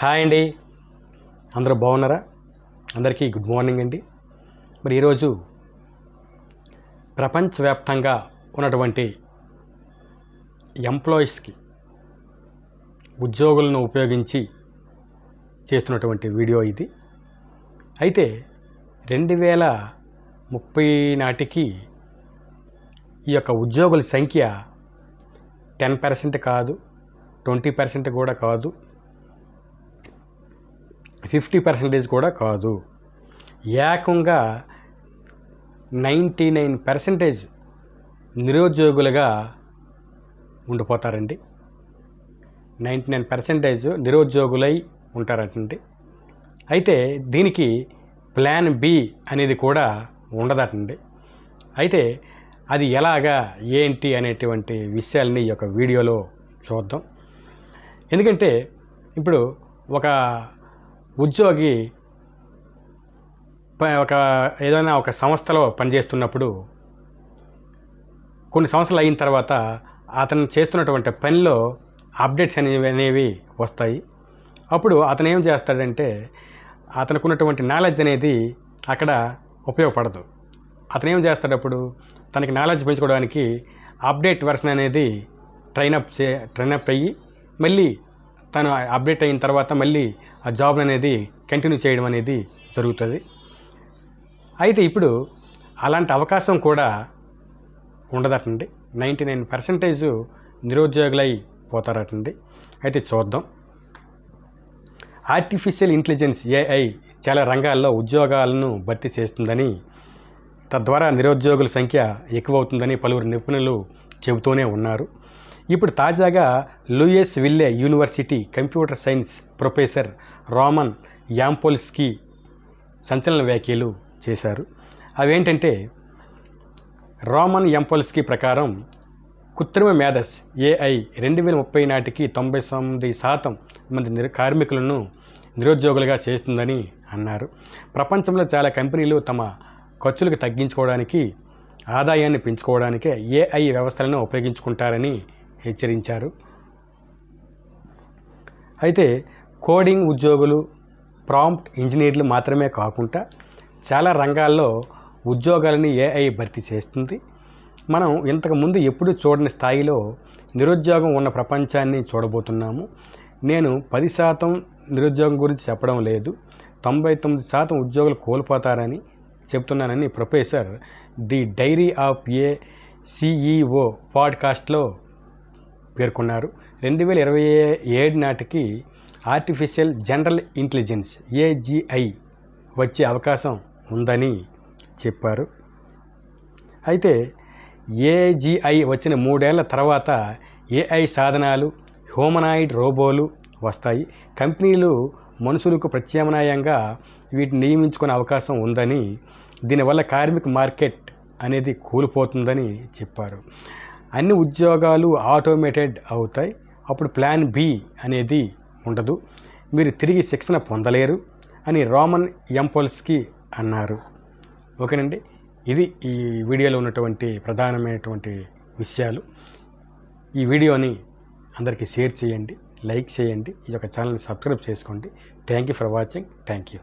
Hi అండి. అందరూ బాగున్నారా? అందరికీ గుడ్ మార్నింగ్ అండి. మరి ఈరోజు ప్రపంచవ్యాప్తంగా ఉన్నటువంటి ఎంప్లాయీస్కి ఉద్యోగులను ఉపయోగించి చేస్తున్నటువంటి వీడియో ఇది. అయితే రెండు వేల ముప్పై నాటికి ఈ యొక్క ఉద్యోగుల సంఖ్య టెన్ పర్సెంట్ కాదు ట్వంటీ పర్సెంట్ కూడా కాదు. ఫిఫ్టీ పర్సెంటేజ్ కూడా కాదు. ఏకంగా నైంటీ నైన్ పర్సెంటేజ్ నిరుద్యోగులుగా ఉండిపోతారండి. నైంటీ నైన్ పర్సెంటేజ్ నిరుద్యోగులై ఉంటారటండి. అయితే దీనికి ప్లాన్ బి అనేది కూడా ఉండదటండి. అయితే అది ఎలాగా ఏంటి అనేటువంటి విషయాల్ని ఈ యొక్క వీడియోలో చూద్దాం. ఎందుకంటే ఇప్పుడు ఒక ఉద్యోగి ప- ఒక ఏదైనా ఒక సంస్థలో పనిచేస్తున్నప్పుడు కొన్ని సంవత్సరాలు అయిన తర్వాత అతను చేస్తున్నటువంటి పనిలో అప్డేట్స్ అనేవి అనేవి వస్తాయి. అప్పుడు అతను ఏం చేస్తాడంటే అతనుకున్నటువంటి నాలెడ్జ్ అనేది అక్కడ ఉపయోగపడదు. అతను ఏం చేస్తాడు అప్పుడు తనకి నాలెడ్జ్ పెంచుకోవడానికి అప్డేట్ వెర్షన్ అనేది ట్రైనప్ చే ట్రైనప్ అయ్యి మళ్ళీ తను అప్డేట్ అయిన తర్వాత మళ్ళీ ఆ జాబ్ అనేది కంటిన్యూ చేయడం అనేది జరుగుతుంది. అయితే ఇప్పుడు అలాంటి అవకాశం కూడా ఉండదటండి. నైంటీ నైన్ పర్సెంటేజ్ నిరుద్యోగులై పోతారటండి. అయితే చూద్దాం. ఆర్టిఫిషియల్ ఇంటెలిజెన్స్ ఏఐ చాలా రంగాల్లో ఉద్యోగాలను భర్తీ చేస్తుందని తద్వారా నిరుద్యోగుల సంఖ్య ఎక్కువ అవుతుందని పలువురు నిపుణులు చెబుతూనే ఉన్నారు. ఇప్పుడు తాజాగా Louisville university computer science professor Roman Yampolskiy సంచలన వ్యాఖ్యలు చేశారు. అవేంటంటే రోమన్ యాంపోల్స్కి ప్రకారం కృత్రిమ మేధస్ ఏఐ రెండు వేల ముప్పై నాటికి తొంభై తొమ్మిది శాతం మంది నిరు కార్మికులను నిరుద్యోగులుగా చేస్తుందని అన్నారు. ప్రపంచంలో చాలా కంపెనీలు తమ ఖర్చులకు తగ్గించుకోవడానికి ఆదాయాన్ని పెంచుకోవడానికే ఏఐ వ్యవస్థలను ఉపయోగించుకుంటారని హెచ్చరించారు. అయితే కోడింగ్ ఉద్యోగులు ప్రాంప్ట్ ఇంజనీర్లు మాత్రమే కాకుండా చాలా రంగాల్లో ఉద్యోగాలని ఏఐ భర్తీ చేస్తుంది. మనం ఇంతకుముందు ఎప్పుడూ చూడని స్థాయిలో నిరుద్యోగం ఉన్న ప్రపంచాన్ని చూడబోతున్నాము. నేను పది శాతం నిరుద్యోగం గురించి చెప్పడం లేదు. తొంభై తొమ్మిది శాతం ఉద్యోగులు కోల్పోతారని చెప్తున్నానని professor the diary of a CEO పాడ్కాస్ట్లో పేర్కొన్నారు. రెండు వేల ఇరవై ఏడు నాటికి ఆర్టిఫిషియల్ జనరల్ ఇంటెలిజెన్స్ ఏజిఐ వచ్చే అవకాశం ఉందని చెప్పారు. అయితే ఏజిఐ వచ్చిన మూడేళ్ళ తర్వాత ఏఐ సాధనాలు హ్యూమనాయిడ్ రోబోలు వస్తాయి. కంపెనీలు మనుషులకు ప్రత్యామ్నాయంగా వీటిని నియమించుకునే అవకాశం ఉందని దీనివల్ల కార్మిక మార్కెట్ అనేది కూలిపోతుందని చెప్పారు. అన్ని ఉద్యోగాలు ఆటోమేటెడ్ అవుతాయి. అప్పుడు ప్లాన్ బి అనేది ఉండదు. మీరు తిరిగి శిక్షణ పొందలేరు అని రోమన్ ఎంపోల్స్కి అన్నారు. ఓకేనండి? ఇది ఈ వీడియోలో ఉన్నటువంటి ప్రధానమైనటువంటి విషయాలు. ఈ వీడియోని అందరికీ షేర్ చేయండి. లైక్ చేయండి. ఈ యొక్క ఛానల్ని సబ్స్క్రైబ్ చేసుకోండి. Thank you for watching thank you